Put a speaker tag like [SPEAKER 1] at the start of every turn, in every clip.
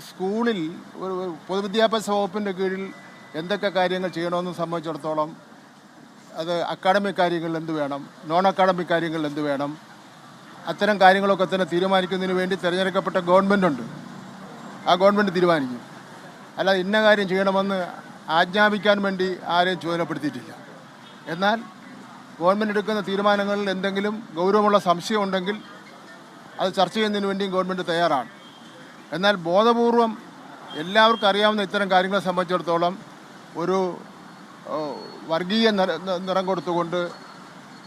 [SPEAKER 1] സ്കൂളിൽ ഒരു പൊതുവിദ്യാഭ്യാസ വകുപ്പിന്റെ കീഴിൽ എന്തൊക്കെ കാര്യങ്ങൾ ചെയ്യണമെന്ന് സംബന്ധിച്ചിടത്തോളം അത് അക്കാഡമിക് കാര്യങ്ങളിൽ എന്ത് വേണം നോൺ അക്കാഡമിക് കാര്യങ്ങളിൽ എന്ത് വേണം അത്തരം കാര്യങ്ങളൊക്കെ തന്നെ തീരുമാനിക്കുന്നതിന് വേണ്ടി തിരഞ്ഞെടുക്കപ്പെട്ട ഗവൺമെന്റ് ഉണ്ട്. ആ ഗവൺമെന്റ് തീരുമാനിക്കും. അല്ലാതെ ഇന്ന കാര്യം ചെയ്യണമെന്ന് ആജ്ഞാപിക്കാൻ വേണ്ടി ആരെയും ചുമതലപ്പെടുത്തിയിട്ടില്ല. എന്നാൽ ഗവൺമെന്റ് എടുക്കുന്ന തീരുമാനങ്ങളിൽ എന്തെങ്കിലും ഗൗരവമുള്ള സംശയമുണ്ടെങ്കിൽ അത് ചർച്ച ചെയ്യുന്നതിന് വേണ്ടിയും ഗവൺമെന്റ് തയ്യാറാണ്. എന്നാൽ ബോധപൂർവം എല്ലാവർക്കും അറിയാവുന്ന ഇത്തരം കാര്യങ്ങളെ സംബന്ധിച്ചിടത്തോളം ഒരു വർഗീയ നിറ- കൊടുത്തുകൊണ്ട്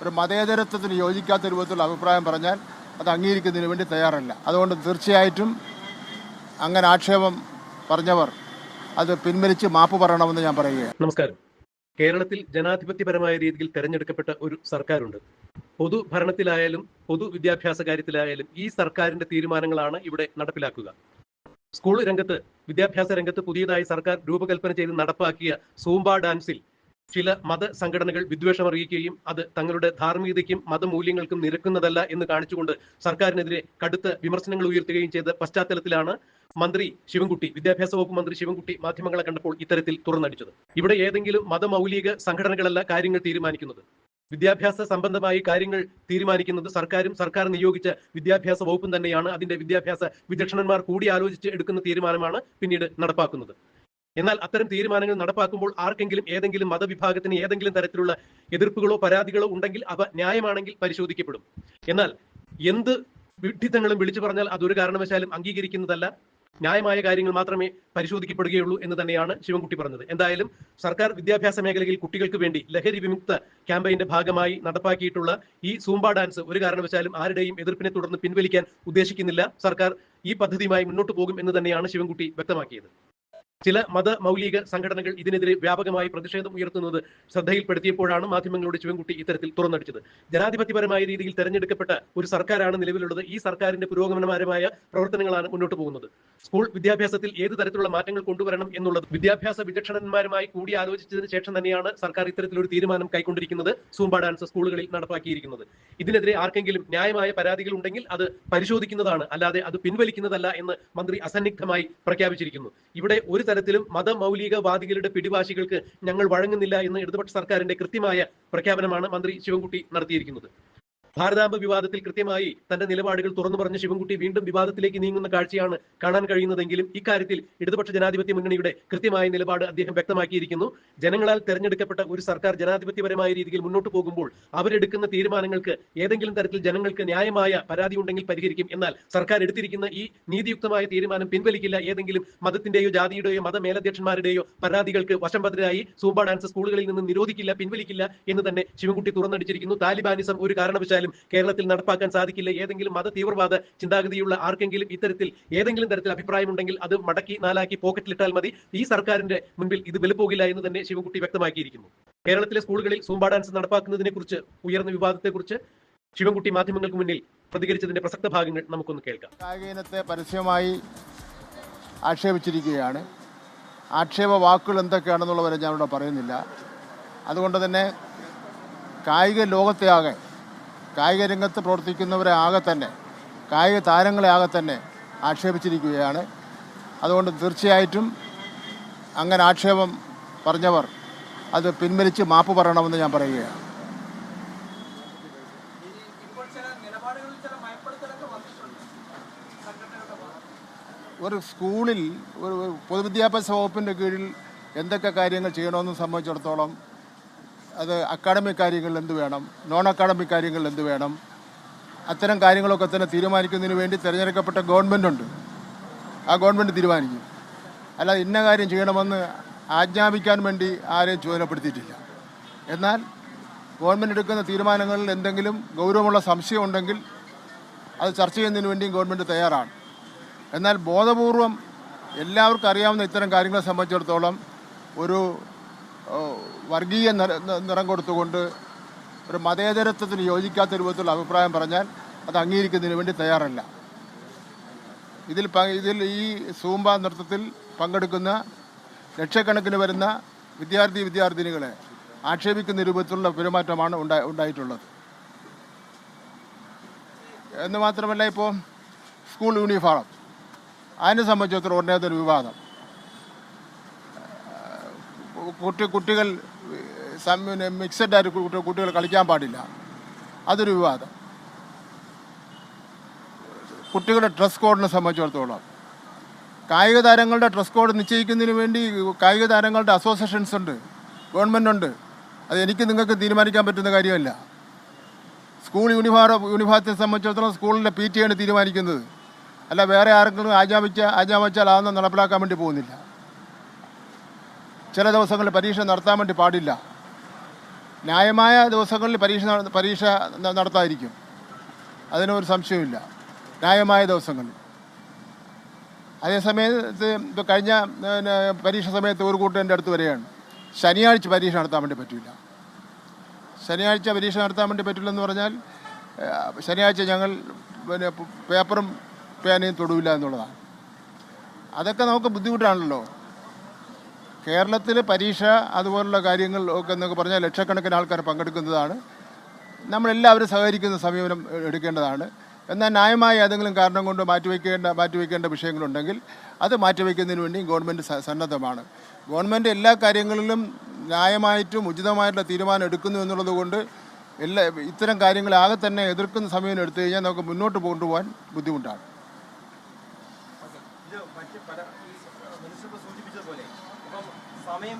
[SPEAKER 1] ഒരു മതേതരത്വത്തിന് യോജിക്കാത്ത രൂപത്തിലുള്ള അഭിപ്രായം പറഞ്ഞാൽ അത് അംഗീകരിക്കുന്നതിന് വേണ്ടി തയ്യാറല്ല. അതുകൊണ്ട് തീർച്ചയായിട്ടും അങ്ങനെ ആക്ഷേപം പറഞ്ഞവർ അത് പിൻവലിച്ച് മാപ്പ് പറയണമെന്ന് ഞാൻ പറയുകയാണ്.
[SPEAKER 2] നമസ്കാരം. കേരളത്തിൽ ജനാധിപത്യപരമായ രീതിയിൽ തെരഞ്ഞെടുക്കപ്പെട്ട ഒരു സർക്കാരുണ്ട്. പൊതു ഭരണത്തിലായാലും പൊതു വിദ്യാഭ്യാസ കാര്യത്തിലായാലും ഈ സർക്കാരിന്റെ തീരുമാനങ്ങളാണ് ഇവിടെ നടപ്പിലാക്കുക. സ്കൂൾ രംഗത്ത് വിദ്യാഭ്യാസ രംഗത്ത് പുതിയതായി സർക്കാർ രൂപകൽപ്പന ചെയ്ത് നടപ്പാക്കിയ സൂംബ ഡാൻസിൽ ചില മത സംഘടനകൾ വിദ്വേഷം അറിയിക്കുകയും അത് തങ്ങളുടെ ധാർമ്മികതയ്ക്കും മതമൂല്യങ്ങൾക്കും നിരക്കുന്നതല്ല എന്ന് കാണിച്ചുകൊണ്ട് സർക്കാരിനെതിരെ കടുത്ത വിമർശനങ്ങൾ ഉയർത്തുകയും ചെയ്ത പശ്ചാത്തലത്തിലാണ് മന്ത്രി ശിവൻകുട്ടി വിദ്യാഭ്യാസ വകുപ്പ് മന്ത്രി ശിവൻകുട്ടി മാധ്യമങ്ങളെ കണ്ടപ്പോൾ ഇത്തരത്തിൽ തുറന്നടിച്ചത്. ഇവിടെ ഏതെങ്കിലും മതമൗലിക സംഘടനകളല്ല കാര്യങ്ങൾ തീരുമാനിക്കുന്നത്. വിദ്യാഭ്യാസ സംബന്ധമായി കാര്യങ്ങൾ തീരുമാനിക്കുന്നത് സർക്കാരും സർക്കാർ നിയോഗിച്ച വിദ്യാഭ്യാസ വകുപ്പും തന്നെയാണ്. അതിന്റെ വിദ്യാഭ്യാസ വിദഗ്ധന്മാർ കൂടി ആലോചിച്ച് എടുക്കുന്ന തീരുമാനമാണ് പിന്നീട് നടപ്പാക്കുന്നത്. എന്നാൽ അത്തരം തീരുമാനങ്ങൾ നടപ്പാക്കുമ്പോൾ ആർക്കെങ്കിലും ഏതെങ്കിലും മതവിഭാഗത്തിന് ഏതെങ്കിലും തരത്തിലുള്ള എതിർപ്പുകളോ പരാതികളോ ഉണ്ടെങ്കിൽ അവ ന്യായമാണെങ്കിൽ പരിശോധിക്കപ്പെടും. എന്നാൽ എന്ത് വിഡ്ഢിത്തങ്ങളും വിളിച്ചു പറഞ്ഞാൽ അതൊരു കാരണവശാലും അംഗീകരിക്കുന്നതല്ല. ന്യായമായ കാര്യങ്ങൾ മാത്രമേ പരിശോധിക്കപ്പെടുകയുള്ളൂ എന്ന് തന്നെയാണ് ശിവൻകുട്ടി പറഞ്ഞത്. എന്തായാലും സർക്കാർ വിദ്യാഭ്യാസ മേഖലയിൽ കുട്ടികൾക്ക് വേണ്ടി ലഹരി വിമുക്ത ക്യാമ്പയിന്റെ ഭാഗമായി നടപ്പാക്കിയിട്ടുള്ള ഈ സൂംബ ഡാൻസ് ഒരു കാരണവശാലും ആരുടെയും എതിർപ്പിനെ തുടർന്ന് പിൻവലിക്കാൻ ഉദ്ദേശിക്കുന്നില്ല. സർക്കാർ ഈ പദ്ധതിയുമായി മുന്നോട്ട് പോകും എന്ന് തന്നെയാണ് ശിവൻകുട്ടി വ്യക്തമാക്കിയത്. ചില മത മൗലിക സംഘടനകൾ ഇതിനെതിരെ വ്യാപകമായി പ്രതിഷേധം ഉയർത്തുന്നത് ശ്രദ്ധയിൽപ്പെടുത്തിയപ്പോഴാണ് മാധ്യമങ്ങളോട് ശിവൻകുട്ടി ഇത്തരത്തിൽ തുറന്നടിച്ചത്. ജനാധിപത്യപരമായ രീതിയിൽ തെരഞ്ഞെടുക്കപ്പെട്ട ഒരു സർക്കാരാണ് നിലവിലുള്ളത്. ഈ സർക്കാരിന്റെ പുരോഗമനപരമായ പ്രവർത്തനങ്ങളാണ് മുന്നോട്ട് പോകുന്നത്. സ്കൂൾ വിദ്യാഭ്യാസത്തിൽ ഏത് തരത്തിലുള്ള മാറ്റങ്ങൾ കൊണ്ടുവരണം എന്നുള്ളത് വിദ്യാഭ്യാസ വിചക്ഷണന്മാരുമായി കൂടി ആലോചിച്ചതിന് ശേഷം തന്നെയാണ് സർക്കാർ ഇത്തരത്തിലൊരു തീരുമാനം കൈക്കൊണ്ടിരിക്കുന്നത് സൂംബ ഡാൻസ് സ്കൂളുകളിൽ നടപ്പാക്കിയിരിക്കുന്നത്. ഇതിനെതിരെ ആർക്കെങ്കിലും ന്യായമായ പരാതികൾ ഉണ്ടെങ്കിൽ അത് പരിശോധിക്കുന്നതാണ്. അല്ലാതെ അത് പിൻവലിക്കുന്നതല്ല എന്ന് മന്ത്രി അസന്നിഗ്ധമായി പ്രഖ്യാപിച്ചിരിക്കുന്നു. ഇവിടെ ഒരു തരത്തിലും മത മൗലികവാദികളുടെ പിടിവാശികൾക്ക് ഞങ്ങൾ വഴങ്ങുന്നില്ല എന്ന് ഇടതുപക്ഷ സർക്കാരിന്റെ കൃത്യമായ പ്രഖ്യാപനമാണ് മന്ത്രി ശിവൻകുട്ടി നടത്തിയിരിക്കുന്നത്. ഭാരതാംബ വിവാദത്തിൽ കൃത്യമായി തന്റെ നിലപാടുകൾ തുറന്നു പറഞ്ഞ ശിവൻകുട്ടി വീണ്ടും വിവാദത്തിലേക്ക് നീങ്ങുന്ന കാഴ്ചയാണ് കാണാൻ കഴിയുന്നതെങ്കിലും ഇക്കാര്യത്തിൽ ഇടതുപക്ഷ ജനാധിപത്യ മുന്നണിയുടെ കൃത്യമായ നിലപാട് അദ്ദേഹം വ്യക്തമാക്കിയിരിക്കുന്നു. ജനങ്ങളാൽ തെരഞ്ഞെടുക്കപ്പെട്ട ഒരു സർക്കാർ ജനാധിപത്യപരമായ രീതിയിൽ മുന്നോട്ട് പോകുമ്പോൾ അവരെടുക്കുന്ന തീരുമാനങ്ങൾക്ക് ഏതെങ്കിലും തരത്തിൽ ജനങ്ങൾക്ക് ന്യായമായ പരാതി ഉണ്ടെങ്കിൽ പരിഹരിക്കും. എന്നാൽ സർക്കാർ എടുത്തിരിക്കുന്ന ഈ നീതിയുക്തമായ തീരുമാനം പിൻവലിക്കില്ല. ഏതെങ്കിലും മതത്തിന്റെയോ ജാതിയുടെയോ മത മേലധ്യക്ഷന്മാരുടെയോ പരാതികൾക്ക് വശംഭദ്രരായി സൂംബ ഡാൻസ് സ്കൂളുകളിൽ നിന്ന് നിരോധിക്കില്ല പിൻവലിക്കില്ല എന്ന് തന്നെ ശിവൻകുട്ടി തുറന്നടിച്ചിരിക്കുന്നു. താലിബാനിസം ഒരു കാരണവശാലും കേരളത്തിൽ നടപ്പാക്കാൻ സാധിക്കില്ല. ഏതെങ്കിലും മത തീവ്രവാദ ചിന്താഗതിയുള്ള ആർക്കെങ്കിലും ഇത്തരത്തിൽ ഏതെങ്കിലും തരത്തിൽ അഭിപ്രായമുണ്ടെങ്കിൽ അത് മടക്കി നാലാക്കി പോക്കറ്റിലിട്ടാൽ മതി. ഈ സർക്കാരിന്റെ മുൻപിൽ ഇത് വിലപ്പോകില്ല എന്ന് തന്നെ ശിവൻകുട്ടി വ്യക്തമാക്കിയിരിക്കുന്നു. കേരളത്തിലെ സ്കൂളുകളിൽ സൂംബ ഡാൻസ് നടപ്പാക്കുന്നതിനെ കുറിച്ച് ഉയർന്ന വിവാദത്തെക്കുറിച്ച് ശിവൻകുട്ടി മാധ്യമങ്ങൾക്ക് മുന്നിൽ പ്രതികരിച്ചതിന്റെ പ്രസക്ത ഭാഗങ്ങൾ നമുക്കൊന്ന് കേൾക്കാം.
[SPEAKER 1] കായിക ഇനത്തെ പരസ്യമായി ആക്ഷേപിച്ചിരിക്കുകയാണ്. ആക്ഷേപ വാക്കുകൾ എന്തൊക്കെയാണെന്നുള്ളവരെ ഞാനിവിടെ പറയുന്നില്ല. അതുകൊണ്ട് തന്നെ കായിക ലോകത്തെ ആകെ കായിക രംഗത്ത് പ്രവർത്തിക്കുന്നവരെ ആകെ തന്നെ കായിക താരങ്ങളെ ആകെ തന്നെ ആക്ഷേപിച്ചിരിക്കുകയാണ്. അതുകൊണ്ട് തീർച്ചയായിട്ടും അങ്ങനെ ആക്ഷേപം പറഞ്ഞവർ അത് പിൻവലിച്ച് മാപ്പ് പറയണമെന്ന് ഞാൻ പറയുകയാണ്. ഒരു സ്കൂളിൽ ഒരു പൊതുവിദ്യാഭ്യാസ വകുപ്പിന്റെ കീഴിൽ എന്തൊക്കെ കാര്യങ്ങൾ ചെയ്യണമെന്ന് സംബന്ധിച്ചിടത്തോളം അത് അക്കാഡമിക് കാര്യങ്ങളിൽ എന്ത് വേണം? നോൺ അക്കാഡമിക് കാര്യങ്ങളിൽ എന്ത് വേണം? അത്തരം കാര്യങ്ങളൊക്കെ തന്നെ തീരുമാനിക്കുന്നതിന് വേണ്ടി തിരഞ്ഞെടുക്കപ്പെട്ട ഗവൺമെന്റ് ഉണ്ട്. ആ ഗവൺമെന്റ് തീരുമാനിക്കും. അല്ലാതെ ഇന്ന കാര്യം ചെയ്യണമെന്ന് ആജ്ഞാപിക്കാൻ വേണ്ടി ആരെയും ചുമതലപ്പെടുത്തിയിട്ടില്ല. എന്നാൽ ഗവൺമെന്റ് എടുക്കുന്ന തീരുമാനങ്ങളിൽ എന്തെങ്കിലും ഗൗരവമുള്ള സംശയം ഉണ്ടെങ്കിൽ അത് ചർച്ച ചെയ്യുന്നതിന് വേണ്ടിയും ഗവൺമെന്റ് തയ്യാറാണ്. എന്നാൽ ബോധപൂർവം എല്ലാവർക്കും അറിയാവുന്ന ഇത്തരം കാര്യങ്ങളെ സംബന്ധിച്ചിടത്തോളം ഒരു വർഗീയ നിറം കൊടുത്തുകൊണ്ട് ഒരു മതേതരത്വത്തിന് യോജിക്കാത്ത രൂപത്തിലുള്ള അഭിപ്രായം പറഞ്ഞാൽ അത് അംഗീകരിക്കുന്നതിന് വേണ്ടി തയ്യാറല്ല. ഇതിൽ ഇതിൽ ഈ സൂമ്പ നൃത്തത്തിൽ പങ്കെടുക്കുന്ന ലക്ഷക്കണക്കിന് വരുന്ന വിദ്യാർത്ഥി വിദ്യാർത്ഥിനികളെ ആക്ഷേപിക്കുന്ന രൂപത്തിലുള്ള പെരുമാറ്റമാണ് ഉണ്ടാ ഉണ്ടായിട്ടുള്ളത്. എന്ന് മാത്രമല്ല ഇപ്പോൾ സ്കൂൾ യൂണിഫോം. അതിനെ സംബന്ധിച്ചിടത്തോളം ഉടനെ വിവാദം. കുട്ടി കുട്ടികൾ മിക്സഡ് ആയിട്ട് കുട്ടി- കുട്ടികൾ കളിക്കാൻ പാടില്ല. അതൊരു വിവാദം. കുട്ടികളുടെ ഡ്രസ് കോഡിനെ സംബന്ധിച്ചിടത്തോളം. കായിക താരങ്ങളുടെ ഡ്രസ് കോഡ് നിശ്ചയിക്കുന്നതിന് വേണ്ടി കായിക താരങ്ങളുടെ അസോസിയേഷൻസ് ഉണ്ട് ഗവൺമെന്റ് ഉണ്ട്. അത് എനിക്ക് നിങ്ങൾക്ക് തീരുമാനിക്കാൻ പറ്റുന്ന കാര്യമല്ല. സ്കൂൾ യൂണിഫോം യൂണിഫോമത്തെ സംബന്ധിച്ചിടത്തോളം സ്കൂളിന്റെ പി ടി ആണ് തീരുമാനിക്കുന്നത്. അല്ല വേറെ ആർക്കും ആജാമിച്ച ആജാമിച്ചാൽ അതൊന്നും നടപ്പിലാക്കാൻ വേണ്ടി പോകുന്നില്ല. ചില ദിവസങ്ങളിൽ പരീക്ഷ നടത്താൻ വേണ്ടി പാടില്ല. ന്യായമായ ദിവസങ്ങളിൽ പരീക്ഷ പരീക്ഷ നടത്താതിരിക്കും. അതിനൊരു സംശയമില്ല ന്യായമായ ദിവസങ്ങളിൽ. അതേസമയത്ത് ഇപ്പോൾ കഴിഞ്ഞ പരീക്ഷ സമയത്ത് ഒരു കൂട്ടം എന്റെ അടുത്ത് വരികയാണ്. ശനിയാഴ്ച പരീക്ഷ നടത്താൻ വേണ്ടി പറ്റില്ല. ശനിയാഴ്ച പരീക്ഷ നടത്താൻ വേണ്ടി പറ്റില്ലെന്ന് പറഞ്ഞാൽ ശനിയാഴ്ച ഞങ്ങൾ പിന്നെ പേപ്പറും പേനയും തൊടുവില്ല എന്നുള്ളതാണ്. അതൊക്കെ നമുക്ക് ബുദ്ധിമുട്ടാണല്ലോ. കേരളത്തിൽ പരീക്ഷ അതുപോലുള്ള കാര്യങ്ങൾ ഒക്കെ എന്നൊക്കെ പറഞ്ഞാൽ ലക്ഷക്കണക്കിന് ആൾക്കാർ പങ്കെടുക്കുന്നതാണ്. നമ്മളെല്ലാവരും സഹകരിക്കുന്ന സമീപനം എടുക്കേണ്ടതാണ്. എന്നാൽ ന്യായമായ ഏതെങ്കിലും കാരണം കൊണ്ട് മാറ്റിവെക്കേണ്ട മാറ്റിവെക്കേണ്ട വിഷയങ്ങളുണ്ടെങ്കിൽ അത് മാറ്റിവെക്കുന്നതിന് വേണ്ടി ഗവൺമെന്റ് സന്നദ്ധമാണ്. ഗവൺമെന്റ് എല്ലാ കാര്യങ്ങളിലും ന്യായമായിട്ടും ഉചിതമായിട്ടുള്ള തീരുമാനം എടുക്കുന്നു എന്നുള്ളത് കൊണ്ട് എല്ലാ ഇത്തരം കാര്യങ്ങളാകെ തന്നെ എതിർക്കുന്ന സമയം എടുത്തു കഴിഞ്ഞാൽ നമുക്ക് മുന്നോട്ട് കൊണ്ടുപോകാൻ ബുദ്ധിമുട്ടാണ്.
[SPEAKER 3] സമയം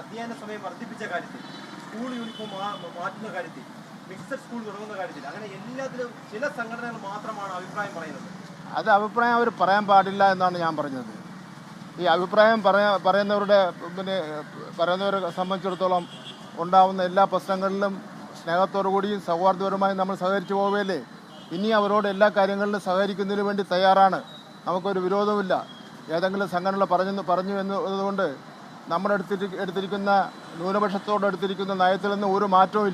[SPEAKER 3] അധ്യയന സമയം വർദ്ധിപ്പിച്ച കാര്യത്തിൽ സ്കൂൾ യൂണിഫോം മാറ്റുന്ന കാര്യത്തിൽ മിക്സഡ് സ്കൂൾ തുടങ്ങുന്ന കാര്യത്തിൽ അങ്ങനെ എല്ലാത്തിലും ചില സംഘടനകൾ മാത്രമാണ് അഭിപ്രായം പറയുന്നത്.
[SPEAKER 1] അത് അഭിപ്രായം അവർ പറയാൻ പാടില്ല എന്നാണ് ഞാൻ പറഞ്ഞത്. ഈ അഭിപ്രായം പറയാ പറയുന്നവരുടെ പിന്നെ പറയുന്നവരെ സംബന്ധിച്ചിടത്തോളം ഉണ്ടാവുന്ന എല്ലാ പ്രശ്നങ്ങളിലും സ്നേഹത്തോടു കൂടിയും സൗഹാർദ്ദപരമായും നമ്മൾ സഹകരിച്ചു പോവുകയല്ലേ? ഇനി അവരോട് എല്ലാ കാര്യങ്ങളിലും സഹകരിക്കുന്നതിന് വേണ്ടി തയ്യാറാണ്. നമുക്കൊരു വിരോധമില്ല ഏതെങ്കിലും സംഘടന പറഞ്ഞു പറഞ്ഞു എന്നതുകൊണ്ട് എടുത്തിരി എടുത്തിരിക്കുന്ന ന്യൂനപക്ഷത്തോട് എടുത്തിരിക്കുന്ന നയത്തിൽ നിന്ന് ഒരു മാറ്റവും